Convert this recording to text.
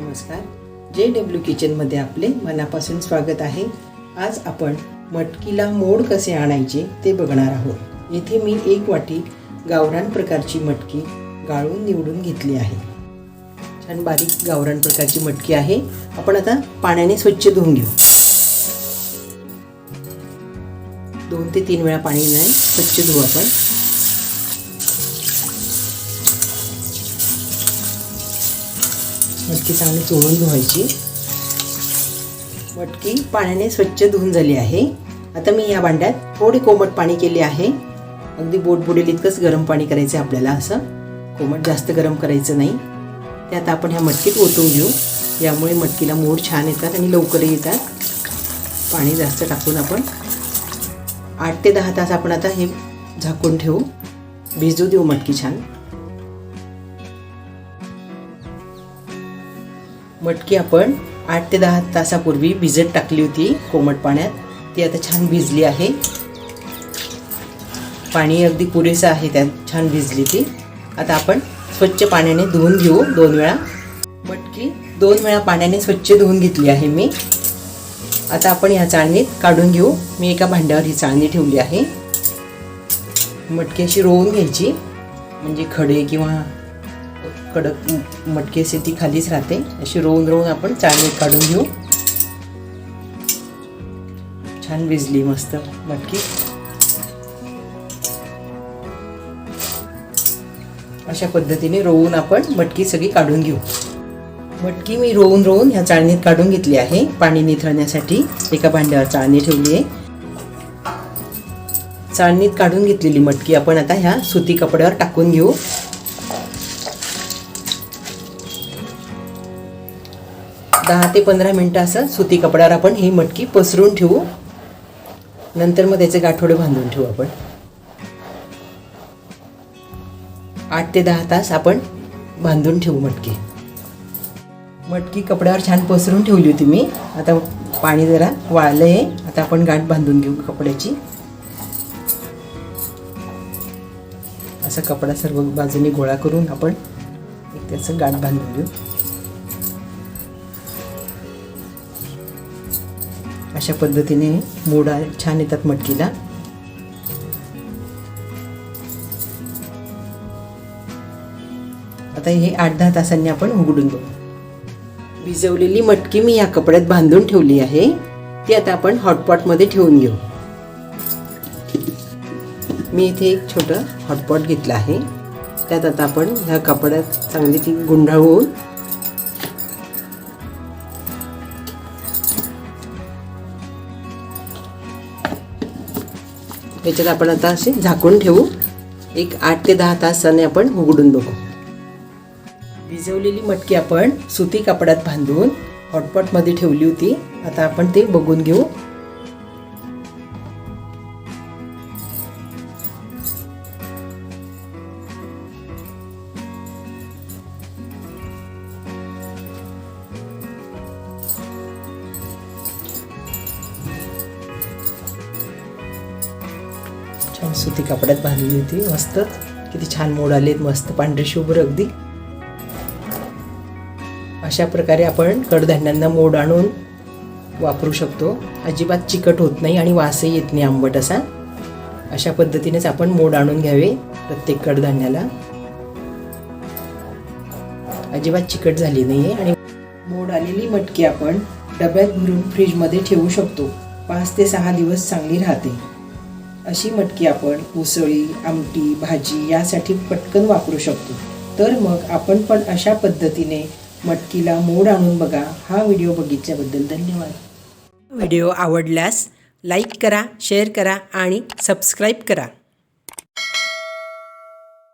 नमस्कार. J W किचनमध्ये आपले मनापासून स्वागत आहे. आज आपण मटकीला मोड कसे आणायचे ते बघणार आहोत. येथे मी एक वाटी गावरान प्रकारची मटकी गाळून निवडून घेतली आहे. छान बारीक गावरान प्रकारची मटकी आहे. आपण आता पाण्याने स्वच्छ धुवून घेऊ. दोन ते तीन वेळा पाणी नाही स्वच्छ धुवू आपण. मटकी चांगली चोळून धुवायची. मटकी पाण्याने स्वच्छ धुवून झाली आहे. आता मी या भांड्यात थोडी कोमट पाणी केले आहे. अगदी बोट बुडेल इतकंच गरम पाणी करायचं आहे आपल्याला असं. कोमट जास्त गरम करायचं नाही. त्यात आपण ह्या मटकीत ओतून घेऊ. यामुळे मटकीला मोड छान येतात आणि लवकर येतात. पाणी जास्त टाकून आपण आठ ते दहा तास आपण आता हे झाकून ठेवू. भिजू देऊ मटकी छान. मटकी आपण आठ ते दहा तासापूर्वी भिजत टाकली होती कोमट पाण्यात. ती आता छान भिजली आहे. पाणी अगदी पुरेसं आहे त्यात छान भिजली ती. आता आपण स्वच्छ पाण्याने धुवून घेऊ दोन वेळा. मटकी दोन वेळा पाण्याने स्वच्छ धुवून घेतली आहे मी. आता आपण ह्या चाळणीत काढून घेऊ. मी एका भांड्यावर ही चाळणी ठेवली आहे. मटकी अशी रोवून घ्यायची. म्हणजे खडे किंवा कडक मटकी असते ती खालीच राहते. अशी रोवून रोवून आपण चाळणीत काढून घेऊ. छान भिजली मस्त मटकी. अशा पद्धतीने रोवून आपण मटकी सगळी काढून घेऊ. मटकी मी रोवून रोवून ह्या चाळणीत काढून घेतली आहे. पाणी निथळण्यासाठी एका भांड्यावर चाळणी ठेवली आहे. चाळणीत काढून घेतलेली मटकी आपण आता ह्या सुती कपड्यावर टाकून घेऊ. दहा ते पंधरा मिनटं असं सुती कपड्यावर आपण ही मटकी पसरून ठेवू. नंतर मग त्याचे गाठोडे बांधून ठेवू आपण. आठ ते दहा तास आपण बांधून ठेवू मटकी. मटकी कपड्यावर छान पसरून ठेवली होती मी. आता पाणी जरा वाळलं आहे आता आपण गाठ बांधून घेऊ कपड्याची. असा कपडा सर्व बाजूने गोळा करून आपण एक त्याचं गाठ बांधून घेऊ. अशा पद्धतीने मोडा छान येतात मटकीला. आता हे आठ दहा तासांनी आपण उघडून घेऊ. भिजवलेली मटकी मी या कपड्यात बांधून ठेवली आहे. ती आता आपण हॉटपॉटमध्ये ठेवून घेऊ. मी इथे एक छोटं हॉटपॉट घेतलं आहे. त्यात आता आपण ह्या कपड्यात चांगली ती गुंडाळून ह्याच्यात आपण आता असे झाकून ठेवू. एक आठ ते दहा तासाने आपण उघडून बघू. भिजवलेली मटकी आपण सुती कपड्यात बांधून हॉटपॉटमध्ये ठेवली होती. आता आपण ते बघून घेऊ. छान सुती कपड्यात बांधली होती मस्त. किती छान मोड आलेत मस्त पांढरे शुभ्र अगदी. अशा प्रकारे आपण कडधान्यांना मोड आणून वापरू शकतो. अजिबात चिकट होत नाही आणि वासही येत नाही आंबट असा. अशा पद्धतीनेच आपण मोड आणून घ्यावे प्रत्येक कडधान्याला. अजिबात चिकट झाली नाही आहे आणि मोड आलेली मटकी आपण डब्यात भरून फ्रीजमध्ये ठेवू शकतो. पाच ते सहा दिवस चांगली राहते. अशी मटकी आपण उसळी आमटी भाजी यासाठी पटकन वापरू शकतो. तर मग आपण पण अशा पद्धतीने मटकीला मोड आणून बघा. हा व्हिडिओ बघितल्याबद्दल धन्यवाद. व्हिडिओ आवडल्यास लाईक करा शेअर करा आणि सबस्क्राईब करा.